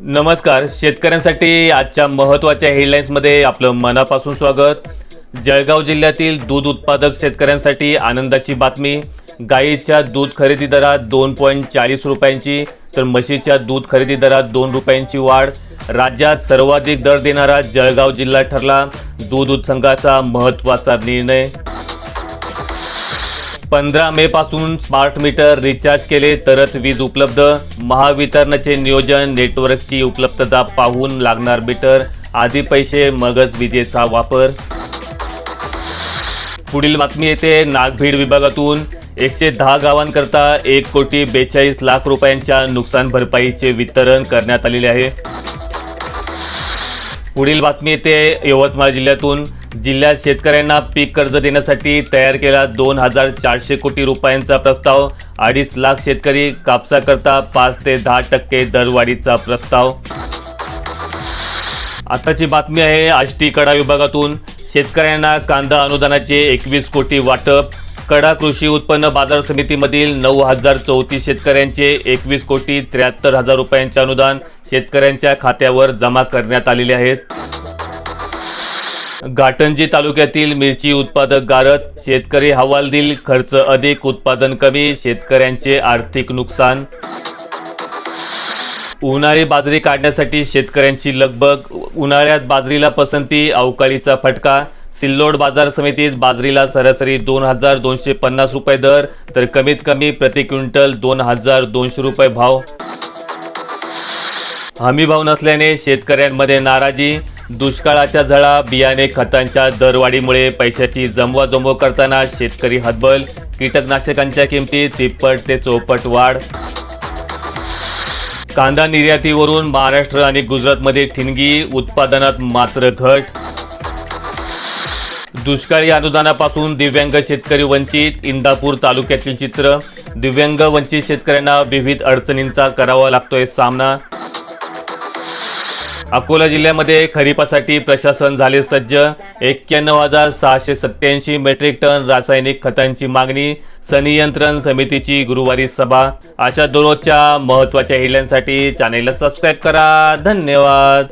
नमस्कार. शेतकऱ्यांसाठी आजच्या महत्त्वाच्या हेडलाईन्समध्ये आपलं मनापासून स्वागत. जळगाव जिल्ह्यातील दूध उत्पादक शेतकऱ्यांसाठी आनंदाची बातमी. गाईच्या दूध खरेदी दरात दोन पॉईंट चाळीस रुपयांची तर म्हशीच्या दूध खरेदी दरात दोन रुपयांची वाढ. राज्यात सर्वाधिक दर देणारा जळगाव जिल्हा ठरला. दूध उत्संघाचा महत्त्वाचा निर्णय पंधरा मे पासून स्मार्ट मीटर रिचार्ज केले तरच वीज उपलब्ध. महावितरणाचे नियोजन नेटवर्कची उपलब्धता पाहून लागणार मीटर. आधी पैसे मगच विजेचा वापर. पुढील बातमी येते नागभीड विभागातून. एकशे दहा गावांकरता एक कोटी बेचाळीस लाख रुपयांच्या नुकसान भरपाईचे वितरण करण्यात आलेले आहे. पुढील बातमी येते यवतमाळ जिल्ह्यातून. जिल्ह्यात शेतकऱ्यांना पीक कर्ज देण्यासाठी तयार केला दोन हजार चारशे कोटी रुपयांचा प्रस्ताव. अडीच लाख शेतकरी कापसाकरता पाच ते दहा टक्के दरवाढीचा प्रस्ताव. आताची बातमी आहे आष्टी कडा विभागातून. शेतकऱ्यांना कांदा अनुदानाचे एकवीस कोटी वाटप. कडा कृषी उत्पन्न बाजार समितीमधील नऊ हजार चौतीस शेतकऱ्यांचे एकवीस कोटी त्र्याहत्तर हजार रुपयांचे अनुदान शेतकऱ्यांच्या खात्यावर जमा करण्यात आलेले आहेत. घाटंजी तालुक्यातील मिरची उत्पादक गारत शेतकरी हवालदिल खर्च अधिक उत्पादन कमी शेतकऱ्यांचे आर्थिक नुकसान. उन्हाळी बाजरी काढण्यासाठी शेतकऱ्यांची लगबग उन्हाळ्यात बाजरीला पसंती अवकाळीचा फटका. सिल्लोड बाजार समितीत बाजरीला सरासरी दोन हजार दोनशे पन्नास रुपये दर तर कमीत कमी प्रति क्विंटल दोन हजार दोनशे रुपये भाव. हमी भाव नसल्याने शेतकऱ्यांमध्ये नाराजी. दुष्काळाच्या झळा बियाणे खतांच्या दरवाढीमुळे पैशाची जमवाजमव करताना शेतकरी हतबल कीटकनाशकांच्या किमतीत तिप्पट ते चौपट वाढ. कांदा निर्यातीवरून महाराष्ट्र आणि गुजरातमध्ये ठिणगी उत्पादनात मात्र घट. दुष्काळी अनुदानापासून दिव्यांग शेतकरी वंचित इंदापूर तालुक्यातील चित्र. दिव्यांग वंचित शेतकऱ्यांना विविध अडचणींचा करावा लागतोय सामना. अकोला जिल्ह्यामध्ये खरीपासाठी प्रशासन झाले सज्ज. एक्क्याण्णव हजार सहाशे सत्त्याऐंशी मेट्रिक टन रासायनिक खतांची मागणी संनियंत्रण समितीची गुरुवारी सभा. अशा दररोजच्या महत्त्वाच्या हेडलाईनसाठी चॅनेलला सबस्क्राईब करा. धन्यवाद.